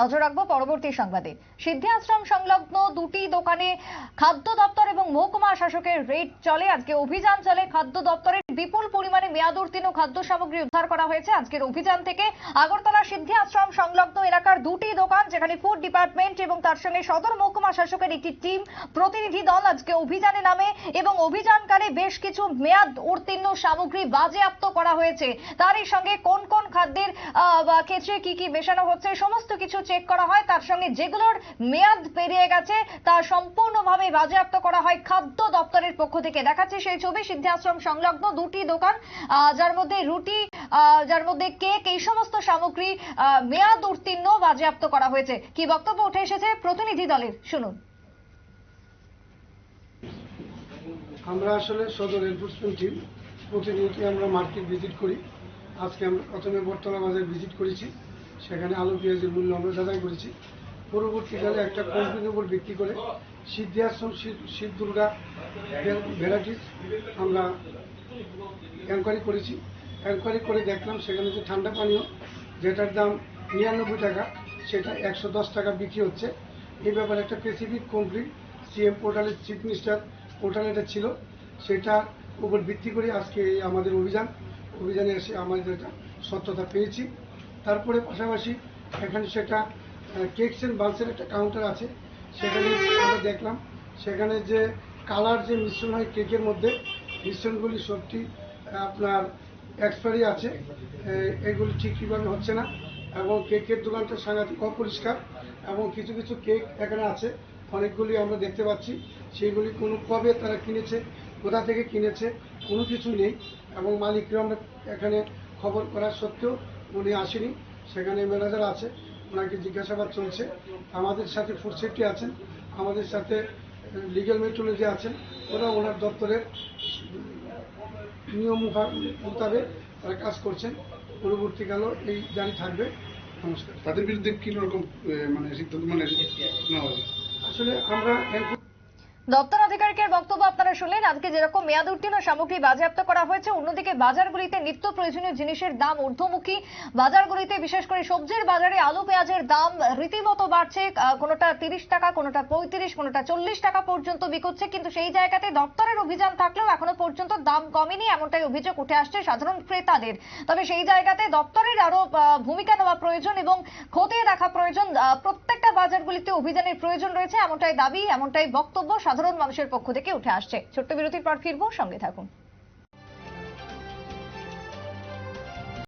নজর রাখব পরবর্তী সংবাদে। সিদ্ধি আশ্রম সংলগ্ন দুটি দোকানে খাদ্য দপ্তর এবং মহকুমা শাসকের রেড চলে। আজকে অভিযান চলে খাদ্য দপ্তরের বিপুল পরিমাণে মেয়াদ উত্তীর্ণ খাদ্য সামগ্রী উদ্ধার করা হয়েছে। আজকের অভিযান থেকে আগরতলা সিদ্ধি আশ্রম সংলগ্ন এলাকার দুটি দোকান, যেখানে ফুড ডিপার্টমেন্ট এবং তার সঙ্গে সদর মহকুমা শাসকের একটি টিম প্রতিনিধি দল আজকে অভিযানে নামে এবং অভিযানকালে বেশ কিছু মেয়াদ উত্তীর্ণ সামগ্রী বাজেয়াপ্ত করা হয়েছে। তারই সঙ্গে কোন কোন খাদ্যের ক্ষেত্রে কি কি মেশানো হচ্ছে, সমস্ত কিছু চেক করা হয়। তার সঙ্গে যেগুলোর মেয়াদ পেরিয়ে গেছে, তা সম্পূর্ণভাবে বাজেয়াপ্ত করা হয় খাদ্য দপ্তরের পক্ষ থেকে। দেখাচ্ছে সেই ছবি, সিদ্ধাশ্রম সংলগ্ন দুটি দোকান যার মধ্যে রুটি যার মধ্যে কেক, এই সমস্ত সামগ্রী মেয়াদ উত্তীর্ণ বাজেয়াপ্ত করা হয়েছে। কি বক্তব্য উঠে এসেছে প্রতিনিধি দলের? শুনুন। আমরা আসলে সদর এনফোর্সমেন্ট টিম প্রতিনিয়ত আমরা মার্কেট ভিজিট করি। আজকে আমরা প্রথমে বর্তলা বাজার ভিজিট করেছি। সেখানে আলু পেঁয়াজের মূল্য আমরা যাচাই করেছি। পরবর্তীকালে একটা কোম্পানির উপর ভিত্তি করে সিদ্ধি আশ্রম শিব- শিব দুর্গা ভ্যারাইটিস আমরা এনকোয়ারি করেছি। এনকোয়ারি করে দেখলাম সেখানে যে ঠান্ডা পানীয়, যেটার দাম নিরানব্বই টাকা, সেটা একশো দশ টাকা বিক্রি হচ্ছে। এই ব্যাপারে একটা স্পেসিফিক কমপ্লিট সিএম পোর্টালের চিফ মিনিস্টার পোর্টালে এটা ছিল। সেটার উপর ভিত্তি করে আজকে আমাদের অভিযান। অভিযানে এসে আমাদের এটা সত্যতা পেয়েছি। তারপরে পাশাপাশি এখানে সেটা কেকস অ্যান্ড বালসের একটা কাউন্টার আছে। সেখানে আমরা দেখলাম, সেখানে যে কালার যে মিশ্রণ হয় কেকের মধ্যে, মিশ্রণগুলি সবটি আপনার এক্সপায়ারি আছে। এগুলি ঠিক ঠিকভাবে হচ্ছে না, এবং কেকের দোকানটা সাংঘাতিক অপরিষ্কার, এবং কিছু কিছু কেক এখানে আছে। অনেকগুলি আমরা দেখতে পাচ্ছি। সেইগুলি কোনো কবে তারা কিনেছে, কোথা থেকে কিনেছে, কোনো কিছু নেই, এবং মালিকরা আমরা এখানে খবর করা সত্ত্বেও উনি আসেনি সেখানে ম্যানেজার আছে ওনাকে জিজ্ঞাসাবাদ চলছে। আমাদের সাথে ফুড সেফটি আছেন আমাদের সাথে লিগ্যাল মেট্রোলজি আছেন ওরা ওনার দপ্তরের নিয়ম মোতাবেক তারা কাজ করছেন। পরবর্তীকালেও এই জারি থাকবে। নমস্কার। তাদের বিরুদ্ধে কি রকম মানে সিদ্ধান্ত মানে আসলে আমরা দপ্তর আধিকারিকের বক্তব্য আপনারা শুনলেন। আজকে যেরকম মেয়াদ উত্তীর্ণ, সামগ্রী বাজেয়াপ্ত করা হয়েছে, অন্যদিকে বাজারগুলিতে নিত্য প্রয়োজনীয় জিনিসের দাম ঊর্ধ্বমুখী। বাজারগুলিতে বিশেষ করে সবজির বাজারে আলু, পেঁয়াজের দাম রীতিমতো বাড়ছে। কোনোটা তিরিশ টাকা, কোনোটা পঁয়ত্রিশ, কোনোটা চল্লিশ টাকা পর্যন্ত বিকোচ্ছে কিন্তু সেই জায়গাতে দপ্তরের অভিযান থাকলেও এখনও পর্যন্ত দাম কমেনি, এমনটাই অভিযোগ উঠে আসছে সাধারণ ক্রেতাদের। তবে সেই জায়গাতে দপ্তরের আরও ভূমিকা নেওয়া প্রয়োজন এবং খতিয়ে দেখা প্রয়োজন। প্রত্যেকটা বাজারগুলিতে অভিযানের প্রয়োজন রয়েছে, এমনটাই দাবি, এমনটাই বক্তব্য সাধারণ মানুষের পক্ষ থেকে উঠে আসছে। ছোট্ট বিরতির পর ফিরবো সঙ্গে থাকুন।